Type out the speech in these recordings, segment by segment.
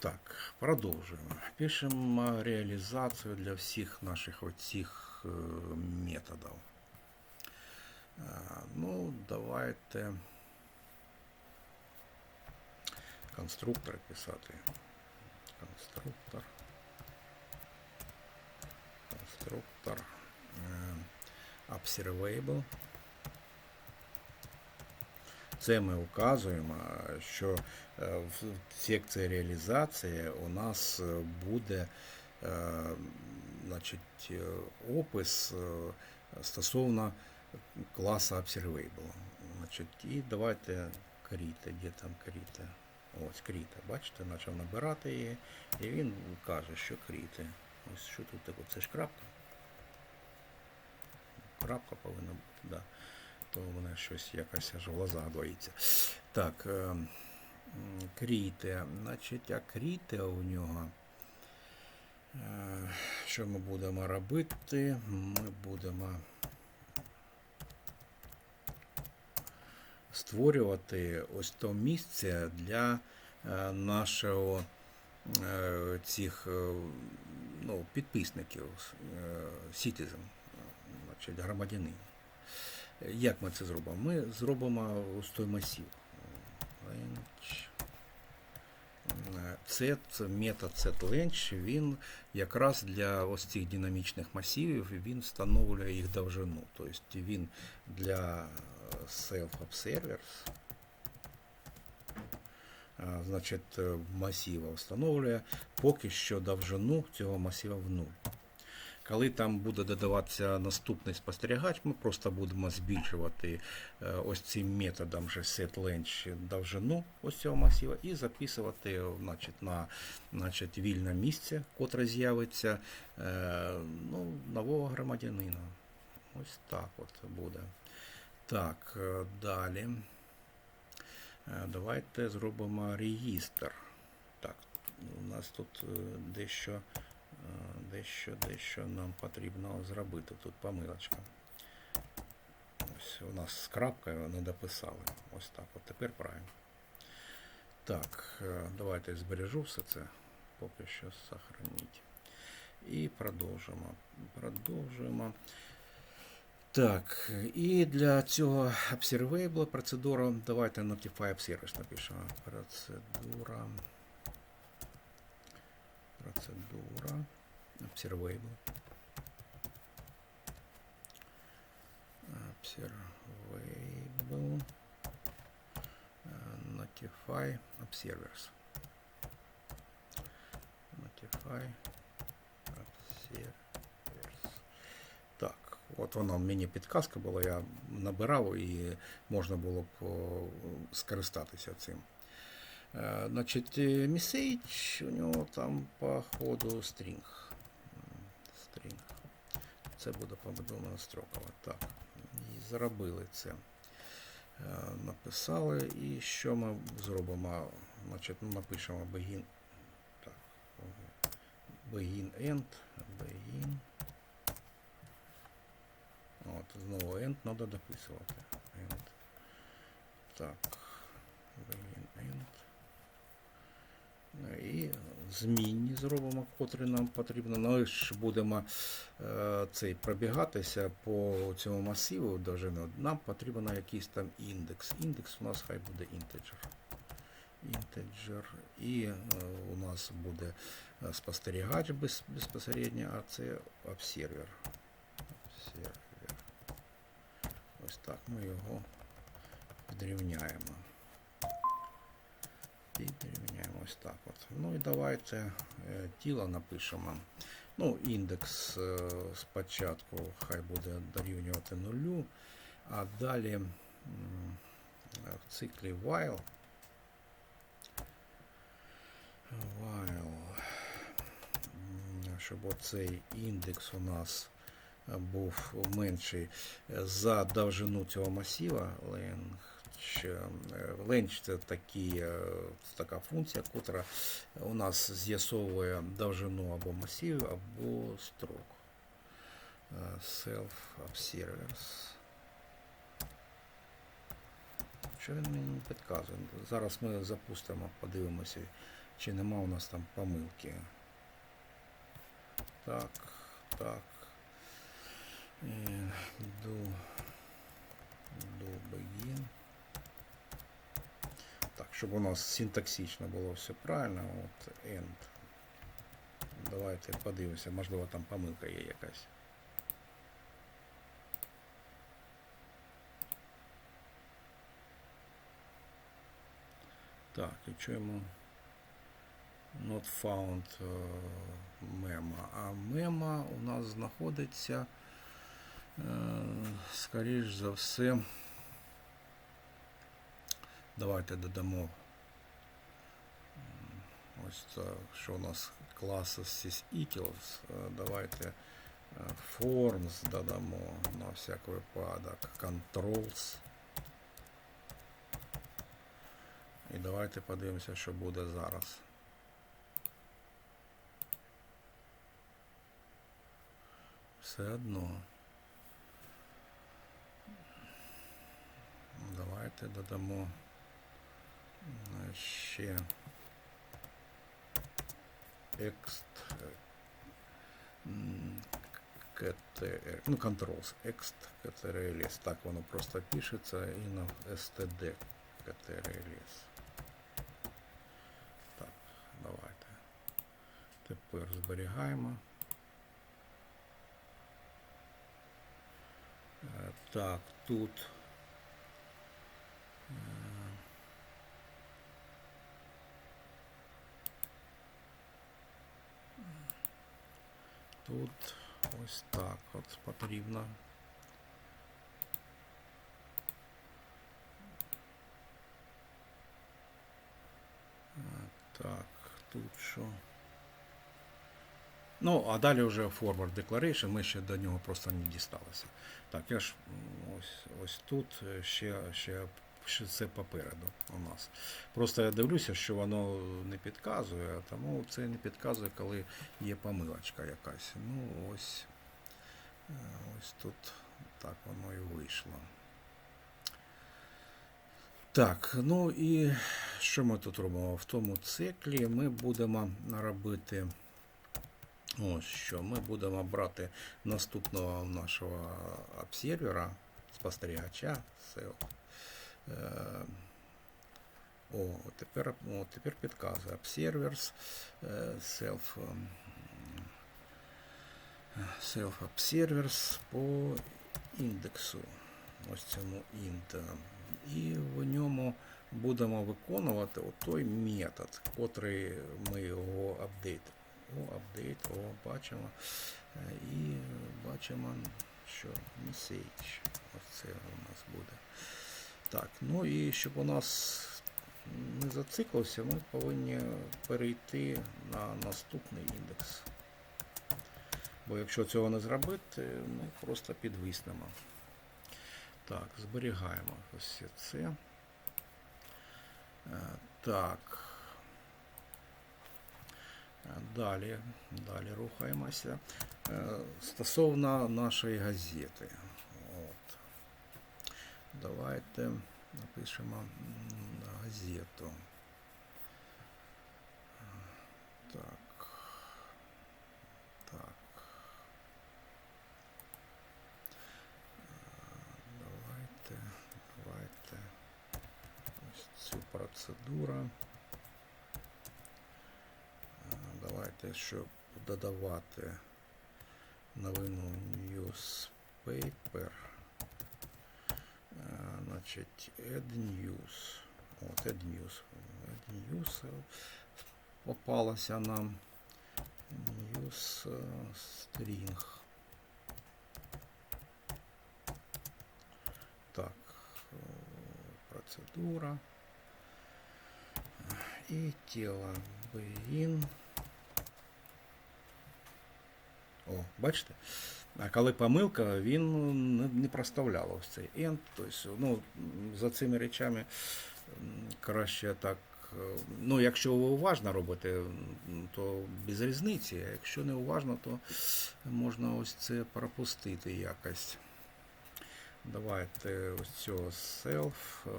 Так, продовжуємо. Пишемо реалізацію для всіх наших оцих е, методів. Е, Ну, давайте конструктор писати. Конструктор. Конструктор. е, Observable. Це ми указуємо, що е, в секції реалізації у нас е, буде е, значить, опис стосовно класу Observable. Значить, і давайте кріти, де там кріти. Ось кріта. Бачите, почав набирати її, і він каже, що кріти. Ось що тут таке? Це ж крапка. Крапка повинна бути, да. То у мене щось якось аж глаза двоїться. Так, е, кріте. Значить, а кріте у нього. е, Що ми будемо робити? Ми будемо створювати ось то місце для е, нашого цих ну, підписників, citizen, значить, громадянин. Як ми це зробимо? Ми зробимо ось той. Це, це метод setLench, він якраз для ось цих динамічних масивів він встановлює їх довжину. Тобто він для self-observers, а, значить, е, масива встановлює поки що довжину цього масива в нуль. Коли там буде додаватися наступний спостерігач, ми просто будемо збільшувати е, ось цим методом же setLench довжину ось цього масива і записувати значить, на значить, вільне місце, котре з'явиться е, ну, нового громадянина. Ось так от буде. Так, е, далі. Давайте зробимо реєстр. Так, у нас тут дещо, дещо, дещо нам потрібно зробити. Тут помилочка. Ось у нас з крапкою не дописали. Ось так. От тепер правильно. Так, е, давайте збережу все це. Поки що сохраніть. І продовжимо. Продовжуємо. Так, і для цього observable процедуру давайте notify observers напишемо. Процедура. Процедура. Observable. Observable. Е, Notify observers. Notify observers. Так, от вона мені підказка була, я набирав і можна було б о, скористатися цим. Е, Значить, е, message у нього там по ходу string. String. Це буде побудована строкова. Так. І зробили це. Е, Написали. І що ми зробимо? Значить, ми напишемо begin. Так. Begin end. Begin. От, знову end треба дописувати. End. Так. Begin end. Змінні зробимо, котрі нам потрібно. Ну, ж будемо е, цей пробігатися по цьому масиву довжини. Нам потрібен якийсь там індекс. Індекс у нас хай буде інтеджер. Інтеджер. І е, у нас буде е, спостерігач без, безпосередньо, а це. Обсервер. Ось так ми його підрівняємо. Підрівняємо ось так от. Ну і давайте е, тіло напишемо. Ну, індекс е, спочатку хай буде дорівнювати нулю, а далі в циклі while. While. Щоб оцей індекс у нас був менший за довжину цього масива length Ленч це такі, е, така функція, яка у нас з'ясовує довжину або масивів, або строк. Е, Self-observers. Що він мені підказує? Зараз ми запустимо, подивимося, Чи нема у нас там помилки? Так, так. Е, Do, do begin. Щоб у нас синтаксично було все правильно. От end. Давайте подивимося, можливо там помилка є якась. Так, і чуємо not found е, мема. А мема у нас знаходиться, е, скоріш за все. Давайте додамо ось так, що у нас класи sysItils. Е, Давайте е, forms додамо на всяк випадок. Controls. І давайте подивимося, що буде зараз. Все одно. Давайте додамо ще екст КТР, ну, controls, ext KTRLS, так воно просто пишеться і на std KTRLS. Так, давайте. Тепер зберігаємо. Е, Так, тут. Тут ось так от потрібно. Е, Так, тут що? Ну, а далі вже forward declaration, ми ще до нього просто не дісталися. Так, я ж м, ось, ось тут е, ще, ще, ще це попереду у нас. Просто я дивлюся, що воно не підказує, а тому це не підказує, коли є помилочка якась. Ну, ось, е, ось тут так воно і вийшло. Так, ну і що ми тут робимо? В тому циклі ми будемо робити. Ось що ми будемо брати наступного нашого обсервера, спостерігача, SEO. Е, О, тепер, о, тепер підказує. Observers, е, self, ем, self observers по індексу. Ось цьому int. І в ньому будемо виконувати той метод, котрий ми його апдейтимо. О, апдейт, о, бачимо. Е, І бачимо, що message. Ось це у нас буде. Так, ну і щоб у нас не зациклився, ми повинні перейти на наступний індекс. Бо якщо цього не зробити, ми просто підвиснемо. Так, зберігаємо ось це. Е, Так. Е, Далі, далі рухаємося. Е, Стосовно нашої газети. Давайте напишемо м, газету. Так. Так. Давайте, давайте ось цю процедуру. Давайте, щоб додавати новину newspaper. Е, Значить, add news. От, add news. Add news е, попалася нам news е, string. Так, е, процедура. І тіло begin. О, бачите? А коли помилка, він не- не проставляв ось цей end. Тобто, ну, за цими речами краще так. е, Ну, якщо ви уважно робите, то без різниці. А якщо не уважно, то можна ось це пропустити якось. Давайте ось цього self. е,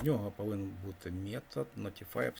У нього повинен бути метод notify